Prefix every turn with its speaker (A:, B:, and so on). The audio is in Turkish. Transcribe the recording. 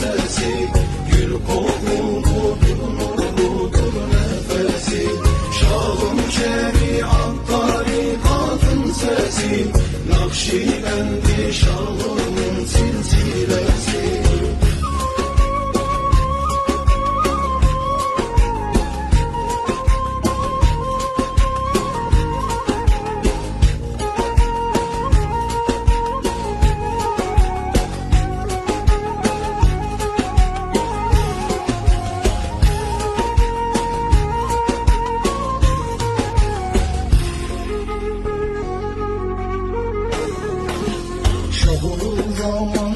A: Gül kokulu bir nurludur nefesi. Şalım çeri ak tarikatın sesi Nakşibendi şalım the whole.